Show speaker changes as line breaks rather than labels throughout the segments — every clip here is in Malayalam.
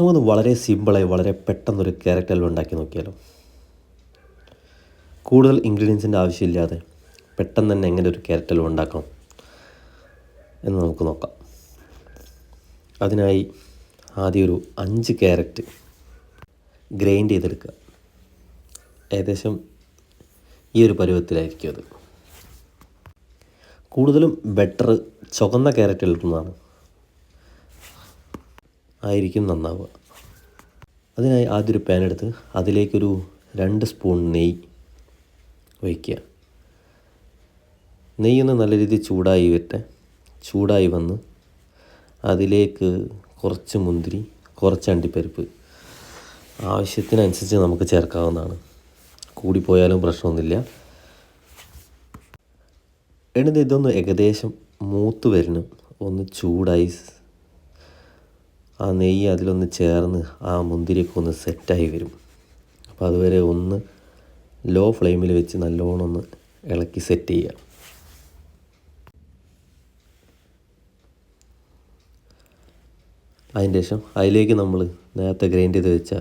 നമുക്കൊന്ന് വളരെ സിമ്പിളായി വളരെ പെട്ടെന്നൊരു ഹൽവ ഉണ്ടാക്കി നോക്കിയാലോ? കൂടുതൽ ഇൻഗ്രീഡിയൻസിന്റെ ആവശ്യമില്ലാതെ പെട്ടെന്ന് തന്നെ എങ്ങനെ ഒരു ക്യാരറ്റ് ഹൽവ ഉണ്ടാക്കാം എന്ന് നമുക്ക് നോക്കാം. അതിനായി ആദ്യം ഒരു അഞ്ച് ക്യാരറ്റ് ഗ്രൈൻഡ് ചെയ്തെടുക്കുക. ഏകദേശം ഈ ഒരു പരുവത്തിലായിരിക്കും അത്. കൂടുതലും ബെറ്റർ ചുവന്ന ക്യാരറ്റ് എടുക്കുന്നതാണ് ആയിരിക്കും നന്നാവുക. അതിനായി ആദ്യം ഒരു പാൻ എടുത്ത് അതിലേക്കൊരു രണ്ട് സ്പൂൺ നെയ്യ് ഒഴിക്കുക. നെയ്യൊന്ന് നല്ല രീതിയിൽ ചൂടായി വരട്ടെ. ചൂടായി വന്ന് അതിലേക്ക് കുറച്ച് മുന്തിരി കുറച്ച് അണ്ടിപ്പരിപ്പ് ആവശ്യത്തിനനുസരിച്ച് നമുക്ക് ചേർക്കാവുന്നതാണ്. കൂടിപ്പോയാലും പ്രശ്നമൊന്നുമില്ല. എന്നിട്ട് ഇതൊന്ന് ഏകദേശം മൂത്ത് വരണം. ഒന്ന് ചൂടായി ആ നെയ്യ് അതിലൊന്ന് ചേർന്ന് ആ മുന്തിരിയൊക്കെ ഒന്ന് സെറ്റായി വരും. അപ്പോൾ അതുവരെ ഒന്ന് ലോ ഫ്ലെയിമിൽ വെച്ച് നല്ലോണം ഒന്ന് ഇളക്കി സെറ്റ് ചെയ്യുക അതിന്റെ ശേഷം അതിലേക്ക് നമ്മൾ നേരത്തെ ഗ്രൈൻഡ് ചെയ്ത് വെച്ച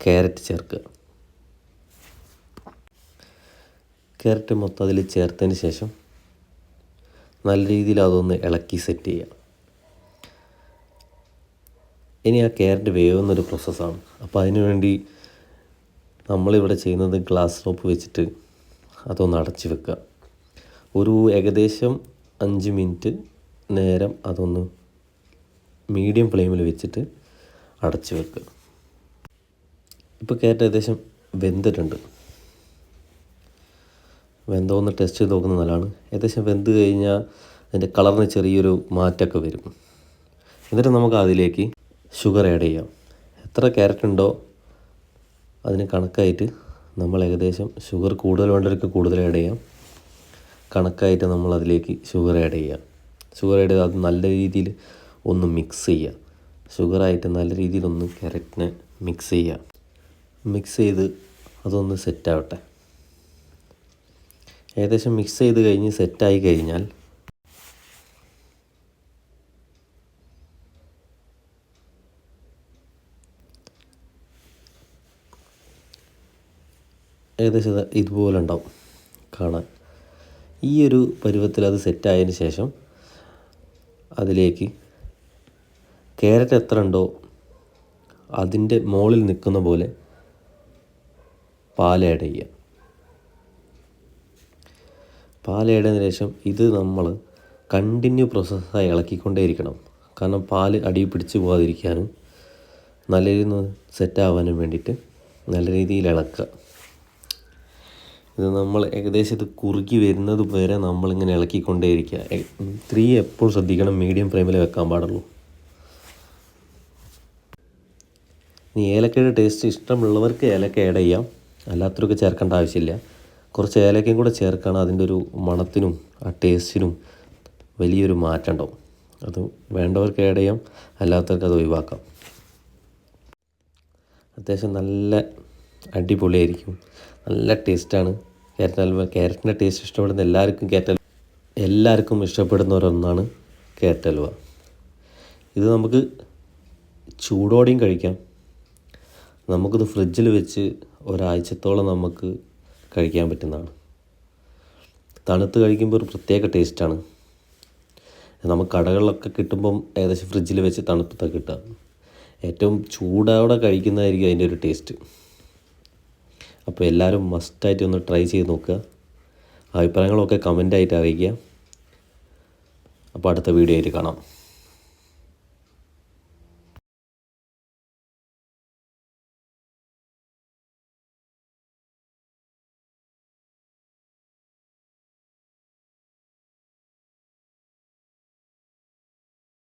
ക്യാരറ്റ് ചേർക്കുക. ക്യാരറ്റ് മൊത്തം അതിൽ ചേർത്തതിന് ശേഷം നല്ല രീതിയിൽ അതൊന്ന് ഇളക്കി സെറ്റ് ചെയ്യുക ഇനി ആ ക്യാരറ്റ് വേവുന്നൊരു പ്രോസസ്സാണ്. അപ്പോൾ അതിനു വേണ്ടി നമ്മളിവിടെ ചെയ്യുന്നത് ഗ്ലാസ് ടോപ്പ് വെച്ചിട്ട് അതൊന്ന് അടച്ച് വെക്കുക. ഒരു ഏകദേശം അഞ്ച് മിനിറ്റ് നേരം അതൊന്ന് മീഡിയം ഫ്ലെയിമിൽ വെച്ചിട്ട് അടച്ച് വെക്കുക. ഇപ്പോൾ കയറ്റ ഏകദേശം വെന്തിട്ടുണ്ട്. വെന്തോന്ന് ടെസ്റ്റ് ചെയ്ത് നോക്കുന്നത് നല്ലതാണ്. ഏകദേശം വെന്ത് കഴിഞ്ഞാൽ അതിന്റെ കളറിന് ചെറിയൊരു മാറ്റമൊക്കെ വരും. എന്നിട്ട് നമുക്ക് അതിലേക്ക് ഷുഗർ ആഡ് ചെയ്യാം. എത്ര ക്യാരറ്റ് ഉണ്ടോ അതിന് കണക്കായിട്ട് നമ്മൾ ഏകദേശം ഷുഗർ കൂടുതൽ വേണ്ടവർക്ക് കൂടുതൽ ആഡ് ചെയ്യാം. കണക്കായിട്ട് നമ്മൾ അതിലേക്ക് ഷുഗർ ആഡ് ചെയ്യാം. ഷുഗർ ആഡ് ചെയ്ത് അത് നല്ല രീതിയിൽ ഒന്ന് മിക്സ് ചെയ്യുക ഷുഗറായിട്ട് നല്ല രീതിയിൽ ഒന്ന് ക്യാരറ്റിനെ മിക്സ് ചെയ്യുക മിക്സ് ചെയ്ത് അതൊന്ന് സെറ്റാവട്ടെ ഏകദേശം മിക്സ് ചെയ്ത് കഴിഞ്ഞ് സെറ്റായി കഴിഞ്ഞാൽ ഏകദേശം ഇതുപോലെ ഉണ്ടാവും കാണാൻ. ഈ ഒരു പരുവത്തിൽ അത് സെറ്റായതിന് ശേഷം അതിലേക്ക് ക്യാരറ്റ് എത്ര ഉണ്ടോ അതിന്റെ മുകളിൽ നിൽക്കുന്ന പോലെ പാൽ ആഡ് ചെയ്യുക. പാൽ ആഡ് ശേഷം ഇത് നമ്മൾ കണ്ടിന്യൂ പ്രോസസ്സായി ഇളക്കിക്കൊണ്ടേയിരിക്കണം. കാരണം പാൽ അടി പിടിച്ച് പോകാതിരിക്കാനും നല്ല രീതിയിൽ സെറ്റാവാനും വേണ്ടിയിട്ട് നല്ല രീതിയിൽ ഇളക്കുക. ഇത് നമ്മൾ ഏകദേശം ഇത് കുറുകി വരുന്നത് വരെ നമ്മളിങ്ങനെ ഇളക്കിക്കൊണ്ടേയിരിക്കുക. ത്രീ എപ്പോഴും ശ്രദ്ധിക്കണം? മീഡിയം ഫ്ലെയിമിൽ വെക്കാൻ പാടുള്ളൂ. ഇനി ഏലക്കയുടെ ടേസ്റ്റ് ഇഷ്ടമുള്ളവർക്ക് ഏലക്ക ആഡ് ചെയ്യാം. അല്ലാത്തവർക്ക് ചേർക്കേണ്ട ആവശ്യമില്ല. കുറച്ച് ഏലക്കയും കൂടെ ചേർക്കണം അതിന്റെ ഒരു മണത്തിനും ആ ടേസ്റ്റിനും വലിയൊരു മാറ്റം ഉണ്ടാവും. അത് വേണ്ടവർക്ക് ആഡ് ചെയ്യാം അല്ലാത്തവർക്ക് അത് ഒഴിവാക്കാം. അത്യാവശ്യം നല്ല അടിപൊളിയായിരിക്കും. നല്ല ടേസ്റ്റാണ് ക്യാരറ്റ് ഹൽവ ക്യാരറ്റിന്റെ ടേസ്റ്റ് ഇഷ്ടപ്പെടുന്ന എല്ലാവർക്കും ക്യാരറ്റ് ഹൽവ എല്ലാവർക്കും ഇഷ്ടപ്പെടുന്ന ഒരൊന്നാണ് ക്യാരറ്റ് ഹൽവ. ഇത് നമുക്ക് ചൂടോടെയും കഴിക്കാം. നമുക്കിത് ഫ്രിഡ്ജിൽ വെച്ച് ഒരാഴ്ചത്തോളം നമുക്ക് കഴിക്കാൻ പറ്റുന്നതാണ്. തണുത്ത് കഴിക്കുമ്പോൾ ഒരു പ്രത്യേക ടേസ്റ്റാണ് നമുക്ക് കടകളിലൊക്കെ കിട്ടുമ്പം ഏകദേശം ഫ്രിഡ്ജിൽ വെച്ച് തണുപ്പത്തൊക്കെ കിട്ടുക. ഏറ്റവും ചൂടോടെ കഴിക്കുന്നതായിരിക്കും അതിന്റെ ഒരു ടേസ്റ്റ് അപ്പോൾ എല്ലാവരും മസ്റ്റായിട്ട് ഒന്ന് ട്രൈ ചെയ്ത് നോക്കുക. അഭിപ്രായങ്ങളൊക്കെ കമന്റായിട്ട് അറിയിക്കുക. അപ്പോൾ അടുത്ത വീഡിയോ ആയിട്ട് കാണാം.